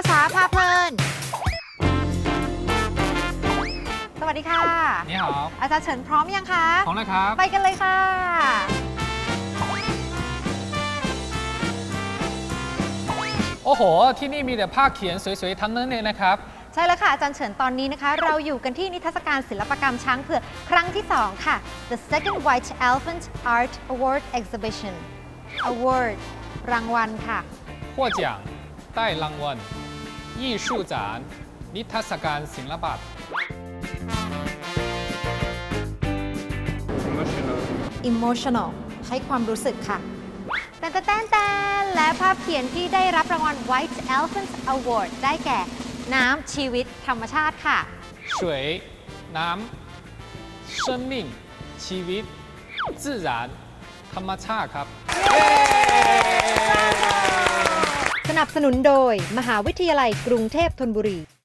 าษาพาเพลิน สวัสดีค่ะ 你好 อาจารย์เฉินพร้อมยังคะ พร้อมแล้วครับ ไปกันเลยค่ะ โอ้โห ที่นี่มีแต่ภาพเขียนสวยๆ ทั้งนั้นเลยนะครับ ใช่แล้วค่ะ อาจารย์เฉินตอนนี้นะคะ เราอยู่กันที่นิทรรศการศิลปกรรมช้างเผือกครั้งที่ 2 ค่ะ The Second White Elephant Art Award Exhibition Award รางวัลค่ะ 获奖ได้รางวัล 艺术展นิทรรศการศิลปะ Emotional ให้ความรู้สึกค่ะแตนแตนแตนแตนและภาพเขียนที่ได้รับรางวัล White Elephant Award ได้แก่ น้ำชีวิตธรรมชาติค่ะ 水น้ำ生命ชีวิต自然ธรรมชาติครับ ส นับสนุนโดย มหาวิทยาลัยกรุงเทพธนบุรี